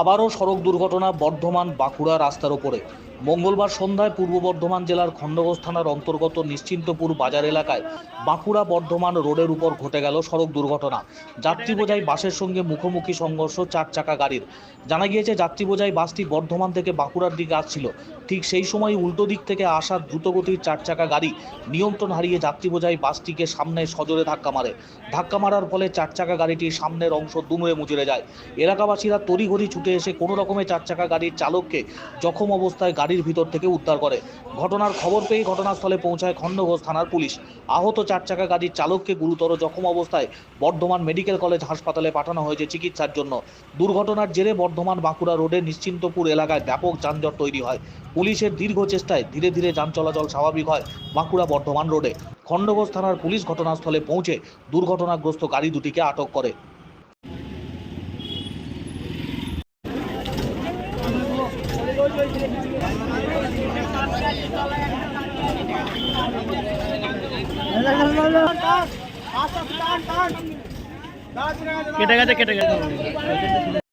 আবারও সড়ক দুর্ঘটনা বর্ধমান বাঁকুড়া রাস্তার ওপরে। মঙ্গলবার সন্ধ্যায় পূর্ব বর্ধমান জেলার খণ্ডঘোষ থানার অন্তর্গত নিশ্চিন্তপুর বাজার এলাকায় বাঁকুড়া বর্ধমান রোডের উপর ঘটে গেল সড়ক দুর্ঘটনা। যাত্রী বোঝাই বাসের সঙ্গে মুখোমুখি সংঘর্ষ, চার চাকা গাড়ির। জানা গিয়েছে, যাত্রী বোঝাই বাসটি বর্ধমান থেকে বাঁকুড়ার দিকে আসছিল। ঠিক সেই সময় উল্টো দিক থেকে আসা দ্রুতগতির চার চাকা গাড়ি নিয়ন্ত্রণ হারিয়ে যাত্রী বোঝাই বাসটিকে সামনে সজোরে ধাক্কা মারে। ধাক্কা মারার ফলে চার চাকা গাড়িটির সামনের অংশ দুমড়ে মুচড়ে যায়। এলাকাবাসীরা তড়িঘড়ি ছুটে এসে কোনো রকমে চার চাকা গাড়ির চালককে জখম অবস্থায় গাড়ির ভিতর থেকে উদ্ধার করে। ঘটনার খবর পেয়ে ঘটনাস্থলে পৌঁছায় খণ্ডঘোষ থানার পুলিশ। আহত চার চাকা গাড়ির চালককে গুরুতর জখম অবস্থায় বর্ধমান মেডিকেল কলেজ হাসপাতালে পাঠানো হয়েছে চিকিৎসার জন্য। দুর্ঘটনার জেরে বর্ধমান বাঁকুড়া রোডে নিশ্চিন্তপুর এলাকায় ব্যাপক যানজট তৈরি হয়। পুলিশের দীর্ঘ চেষ্টায় ধীরে ধীরে যান চলাচল স্বাভাবিক হয় বাঁকুড়া বর্ধমান রোডে। খণ্ডঘোষ থানার পুলিশ ঘটনাস্থলে পৌঁছে দুর্ঘটনাগ্রস্ত গাড়ি দুটিকে আটক করে। কেটে গেছে কেটে গেছে।